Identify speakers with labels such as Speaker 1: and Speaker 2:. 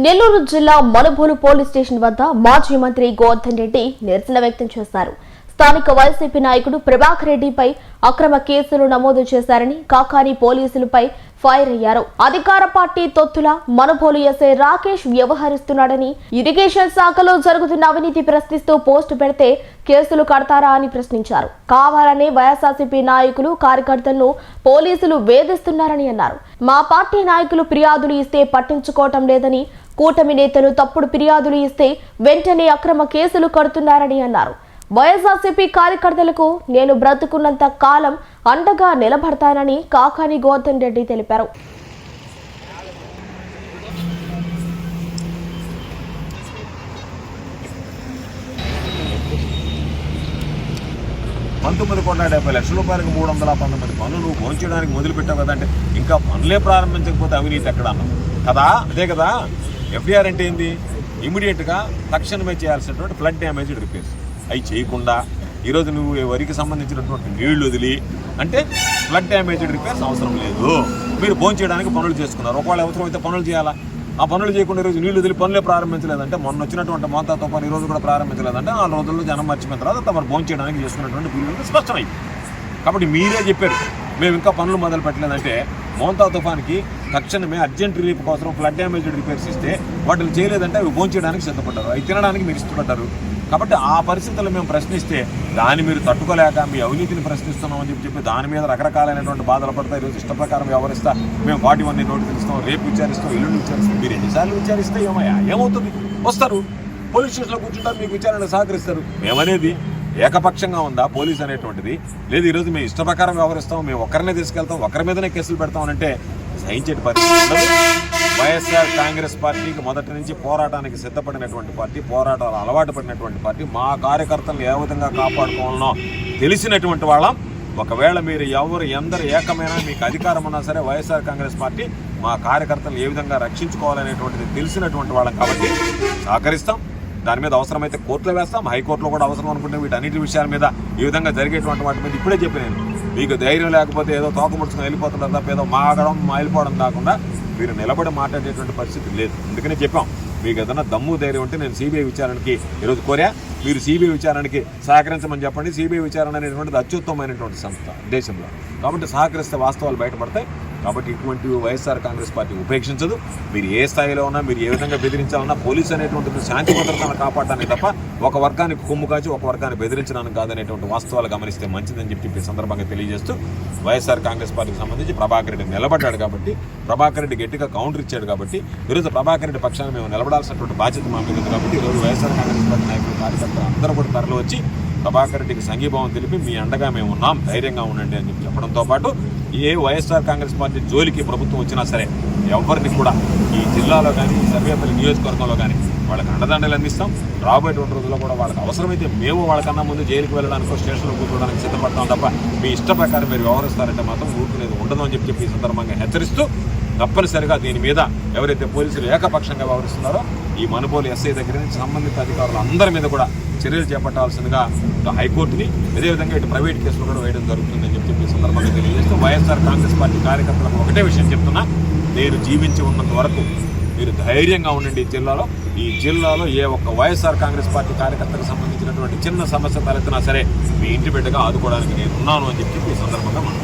Speaker 1: నెల్లూరు జిల్లా Manubolu police station వద్ద మాజీ మంత్రి గోవర్ధన్ రెడ్డి నిరసన వ్యక్తం చేశారు. స్థానిక వైసీపీ నాయకుడు ప్రభాకర్ రెడ్డిపై అక్రమ కేసులు నమోదు చేశారని కాకాని పోలీసులపై ఫైర్ అయ్యారు. అధికార పార్టీ తొత్తుల మనుబోలు ఎస్ఐ రాకేష్ వ్యవహరిస్తున్నాడని ఇరిగేషన్ శాఖలో జరుగుతున్న అవినీతి ప్రశ్నిస్తూ పోస్టు పెడితే కేసులు కడతారా అని ప్రశ్నించారు. కావాలనే వైఎస్ఆర్సీపీ నాయకులు కార్యకర్తలను పోలీసులు వేధిస్తున్నారని అన్నారు. మా పార్టీ నాయకులు ఫిర్యాదులు ఇస్తే పట్టించుకోవటం లేదని కూటమి నేతలు తప్పుడు ఫిర్యాదులు ఇస్తే వెంటనే అక్రమ కేసులు కడుతున్నారని అన్నారు. వైఎస్ఆర్సీపీ కార్యకర్తలకు నేను బ్రతుకున్నంత కాలం అండగా నిలబడతానని కాకాని గౌతమ్ రెడ్డి తెలిపారు.
Speaker 2: పంతొమ్మిది కోట్ల డెబ్బై లక్షల రూపాయలకు మూడు వందల పంతొమ్మిది పనులు నువ్వు భోంచడానికి మొదలుపెట్టావు కదంటే ఇంకా పనులే ప్రారంభించకపోతే అవినీతి ఎక్కడ? అన్నావు కదా? అదే కదా? ఎఫ్డీఆర్ అంటే ఏంది? ఇమీడియట్గా తక్షణమే చేయాల్సినటువంటి ఫ్లడ్ డ్యామేజ్ రిపేర్స్ అవి చేయకుండా ఈరోజు నువ్వు వరికి సంబంధించినటువంటి నీళ్ళు వదిలి అంటే ఫ్లడ్ డ్యామేజ్డ్ రిపేర్స్ అవసరం లేదు. మీరు భోంచేయడానికి పనులు చేసుకున్నారు. ఒకవేళ అవసరం అయితే పనులు చేయాలా? ఆ పనులు చేయకుండా ఈరోజు నీళ్ళు వదిలి పనులే ప్రారంభించలేదంటే మొన్న వచ్చినటువంటి మోతా పని ఈ రోజు కూడా ప్రారంభించలేదంటే నాలుగు రోజుల్లో జనం మర్చిపోయిన తర్వాత తమరు భోజనం చేయడానికి చేసుకున్నటువంటి బిల్లులు స్పష్టమైంది. కాబట్టి మీరే చెప్పారు మేము ఇంకా పనులు మొదలు పెట్టలేదంటే మోంతా తుఫాన్కి తక్షణమే అర్జెంట్ రిలీఫ్ కోసం ఫ్లడ్ డ్యామేజ్ రిపేర్స్ ఇస్తే వాటిని చేయలేదంటే అవి భోజనం సిద్ధపడ్డారు. అవి తినడానికి మీరు ఇష్టపడ్డారు. కాబట్టి ఆ పరిస్థితులు మేము ప్రశ్నిస్తే దాన్ని మీరు తట్టుకోలేక మీ అవినీతిని ప్రశ్నిస్తున్నామని చెప్పి చెప్పి దాని మీద రకరకాలైనటువంటి బాధలు పడతాయి ఈరోజు ఇష్ట ప్రకారం వ్యవహరిస్తా మేము వాటి వన్నీ నోటీసులు ఇస్తాం రేపు విచారిస్తాం ఎల్లుండి విచారిస్తాం మీరు ఎన్నిసార్లు విచారిస్తే ఏమయ్యా? ఏమవుతుంది? వస్తారు. పోలీస్ స్టేషన్లో కూర్చుంటారు మీకు విచారణ సహకరిస్తారు. మేమనేది ఏకపక్షంగా ఉందా పోలీస్ అనేటువంటిది? లేదు ఈరోజు మేము ఇష్ట ప్రకారం వ్యవహరిస్తాం మేము ఒకరినే తీసుకెళ్తాం ఒకరి మీదనే కేసులు పెడతాం అంటే సహించేటి పరిస్థితి వైఎస్ఆర్ కాంగ్రెస్ పార్టీకి మొదటి నుంచి పోరాటానికి సిద్ధపడినటువంటి పార్టీ పోరాటాలు అలవాటు పడినటువంటి పార్టీ మా కార్యకర్తలను ఏ విధంగా కాపాడుకోవాలనో తెలిసినటువంటి వాళ్ళం. ఒకవేళ మీరు ఎవరు ఎందరు ఏకమైనా మీకు అధికారం ఉన్నా సరే వైఎస్ఆర్ కాంగ్రెస్ పార్టీ మా కార్యకర్తలను ఏ విధంగా రక్షించుకోవాలనేటువంటిది తెలిసినటువంటి వాళ్ళం కాబట్టి సహకరిస్తాం. దాని మీద అవసరమైతే కోర్టులో వేస్తాం హైకోర్టులో కూడా అవసరం అనుకుంటే వీటన్నిటి విషయాల మీద ఈ విధంగా జరిగేటువంటి వాటి మీద ఇప్పుడే చెప్పి నేను. మీకు ధైర్యం లేకపోతే ఏదో తోకముడుచుకుని వెళ్ళిపోతున్నారు తప్ప ఏదో మాగడం మాయలిపోవడం కాకుండా మీరు నిలబడి మాట్లాడేటువంటి పరిస్థితి లేదు. అందుకనే చెప్పాం మీకు ఏదైనా దమ్ము ధైర్యం ఉంటే నేను సిబిఐ విచారణకి ఈరోజు కోరా. మీరు సిబిఐ విచారణకి సహకరించమని చెప్పండి. సిబిఐ విచారణ అనేటువంటిది అత్యుత్తమైనటువంటి సంస్థ దేశంలో. కాబట్టి సహకరిస్తే వాస్తవాలు బయటపడతాయి. కాబట్టి ఇటువంటి వైఎస్ఆర్ కాంగ్రెస్ పార్టీ ఉపేక్షించదు. మీరు ఏ స్థాయిలో ఉన్నా మీరు ఏ విధంగా బెదిరించాలన్నా పోలీసు అనేటువంటి శాంతి భద్రతను కాపాడటానికి తప్ప ఒక వర్గానికి కొమ్ము కాచి ఒక వర్గాన్ని బెదిరించడానికి కాదనేటువంటి వాస్తవాలు గమనిస్తే మంచిదని చెప్పి ఈ సందర్భంగా తెలియజేస్తూ వైఎస్ఆర్ కాంగ్రెస్ పార్టీకి సంబంధించి ప్రభాకర్ రెడ్డి నిలబడ్డాడు కాబట్టి ప్రభాకర్ రెడ్డి గట్టిగా కౌంటర్ ఇచ్చాడు కాబట్టి ఈరోజు ప్రభాకర్ రెడ్డి పక్షాన్ని మేము నిలబడాల్సినటువంటి బాధ్యత మా మీద కాబట్టి ఈరోజు వైఎస్ఆర్ కాంగ్రెస్ పార్టీ నాయకులు కార్యకర్తలు అందరూ కూడా తరలి వచ్చి ప్రభాకర్ రెడ్డికి సంఘీభావం తెలిపి మీ అండగా మేము ఉన్నాం ధైర్యంగా ఉండండి అని చెప్పి చెప్పడంతో పాటు ఏ వైఎస్ఆర్ కాంగ్రెస్ పార్టీ జోలికి ప్రభుత్వం వచ్చినా సరే ఎవరిని కూడా ఈ జిల్లాలో కానీ ఈ సర్వేపల్లి నియోజకవర్గంలో కానీ వాళ్ళకి అండదండలు అందిస్తాం. రాబోయేటువంటి రోజుల్లో కూడా వాళ్ళకి అవసరమైతే మేము వాళ్ళకన్నా ముందు జైలుకి వెళ్ళడానికి స్టేషన్లో కూర్చోవడానికి సిద్ధపడతాం తప్ప మీ ఇష్ట ప్రకారం మీరు వ్యవహరిస్తారంటే మాత్రం ఊరుకునేది ఉండదు అని చెప్పి ఈ సందర్భంగా హెచ్చరిస్తూ తప్పనిసరిగా దీని మీద ఎవరైతే పోలీసులు ఏకపక్షంగా వ్యవహరిస్తున్నారో ఈ మనుబోలు ఎస్ఐ దగ్గర నుంచి సంబంధిత అధికారులు అందరి మీద కూడా చర్యలు చేపట్టాల్సిందిగా ఇటు హైకోర్టుని అదేవిధంగా ఇటు ప్రైవేట్ కేసులు కూడా వేయడం జరుగుతుందని చెప్పి చెప్పి ఈ సందర్భంగా తెలియజేస్తూ వైఎస్ఆర్ కాంగ్రెస్ పార్టీ కార్యకర్తలకు ఒకటే విషయం చెప్తున్నా. నేను జీవించి ఉన్నంత వరకు మీరు ధైర్యంగా ఉండండి ఈ జిల్లాలో. ఈ జిల్లాలో ఏ ఒక్క వైఎస్ఆర్ కాంగ్రెస్ పార్టీ కార్యకర్తకు సంబంధించినటువంటి చిన్న సమస్య తలెత్తినా సరే మీ ఇంటి బిడ్డగా ఆదుకోవడానికి నేను ఉన్నాను అని చెప్పి ఈ సందర్భంగా మనం